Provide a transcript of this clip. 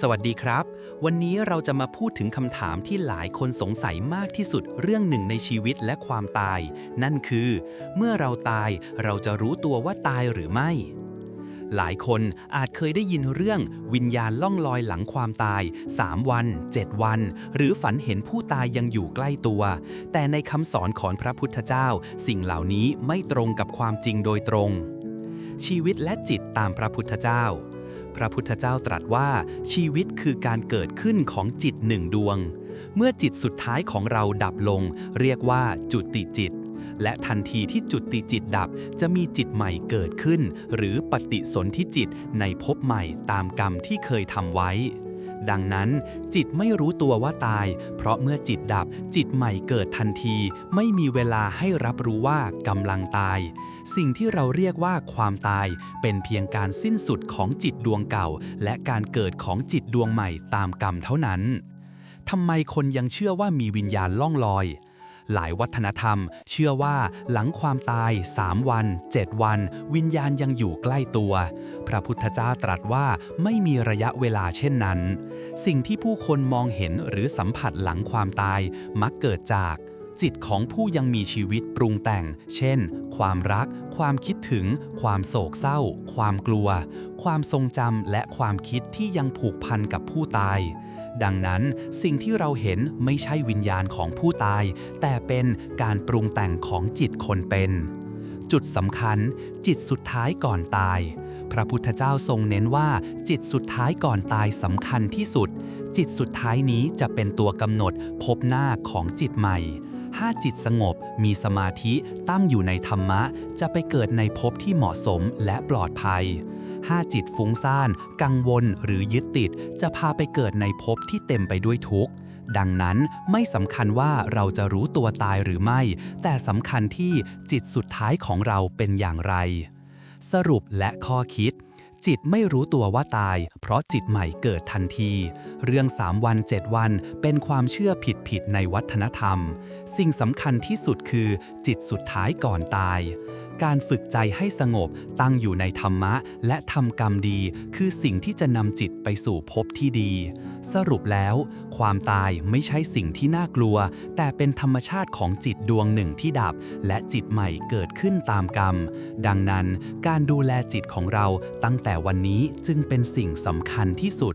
สวัสดีครับ วันนี้เราจะมาพูดถึงคำถามที่หลายคนสงสัยมากที่สุดเรื่องหนึ่งในชีวิตและความตาย นั่นคือ เมื่อเราตายเราจะรู้ตัวว่าตายหรือไม่ หลายคนอาจเคยได้ยินเรื่องวิญญาณล่องลอยหลังความตาย 3 วัน 7 วัน หรือฝันเห็นผู้ตายยังอยู่ใกล้ตัว แต่ในคำสอนของพระพุทธเจ้า สิ่งเหล่านี้ไม่ตรงกับความจริงโดยตรง ชีวิตและจิตตามพระพุทธเจ้า พระพุทธเจ้าตรัสว่าชีวิตคือการเกิดขึ้นของจิตหนึ่งดวง เมื่อจิตสุดท้ายของเราดับลง เรียกว่าจุติจิต และทันทีที่จุติจิตดับจะมีจิตใหม่เกิดขึ้น หรือปฏิสนธิจิตในภพใหม่ตามกรรมที่เคยทำไว้ ดังนั้น จิตไม่รู้ตัวว่าตาย เพราะเมื่อจิตดับจิตใหม่เกิดทันที ไม่มีเวลาให้รับรู้ว่ากำลังตาย สิ่งที่เราเรียกว่าความตาย เป็นเพียงการสิ้นสุดของจิตดวงเก่า และการเกิดของจิตดวงใหม่ตามกรรมเท่านั้นทำไมคนยังเชื่อว่ามีวิญญาณล่องลอย หลายวัฒนธรรม เชื่อว่าหลังความตาย 3 วัน 7 วัน วิญญาณยังอยู่ใกล้ตัว พระพุทธเจ้าตรัสว่าไม่มีระยะเวลาเช่นนั้น สิ่งที่ผู้คนมองเห็นหรือสัมผัสหลังความตายมักเกิดจากจิตของผู้ยังมีชีวิตปรุงแต่ง เช่น ความรัก ความคิดถึง ความโศกเศร้า ความกลัว ความทรงจำและความคิดที่ยังผูกพันกับผู้ตาย ดังนั้นสิ่งที่เราเห็นไม่ใช่วิญญาณของผู้ตาย แต่เป็นการปรุงแต่งของจิตคนเป็น จุดสำคัญ จิตสุดท้ายก่อนตาย พระพุทธเจ้าทรงเน้นว่า จิตสุดท้ายก่อนตายสำคัญที่สุด จิตสุดท้ายนี้จะเป็นตัวกำหนดพบหน้าของจิตใหม่ถ้าจิตสงบมีสมาธิตั้งอยู่ในธรรมะ จะไปเกิดในภพที่เหมาะสมและปลอดภัย ถ้าจิตฟุ้งซ่าน กังวลหรือยึดติด จะพาไปเกิดในภพที่เต็มไปด้วยทุกข์ดังนั้นไม่สำคัญว่าเราจะรู้ตัวตายหรือไม่ แต่สำคัญที่จิตสุดท้ายของเราเป็นอย่างไร สรุปและข้อคิด จิตไม่รู้ตัวว่าตาย เพราะจิตใหม่เกิดทันที เรื่อง 3 วัน 7 วัน เป็นความเชื่อผิดๆในวัฒนธรรม สิ่งสำคัญที่สุดคือ จิตสุดท้ายก่อนตาย การฝึกใจให้สงบตั้งอยู่ในธรรมะ และทำกรรมดี คือสิ่งที่จะนำจิตไปสู่ภพที่ดี สรุปแล้ว ความตายไม่ใช่สิ่งที่น่ากลัว แต่เป็นธรรมชาติของจิตดวงหนึ่งที่ดับ และจิตใหม่เกิดขึ้นตามกรรม ดังนั้น การดูแลจิตของเราตั้งแต่วันนี้จึงเป็นสิ่งสำคัญที่สุด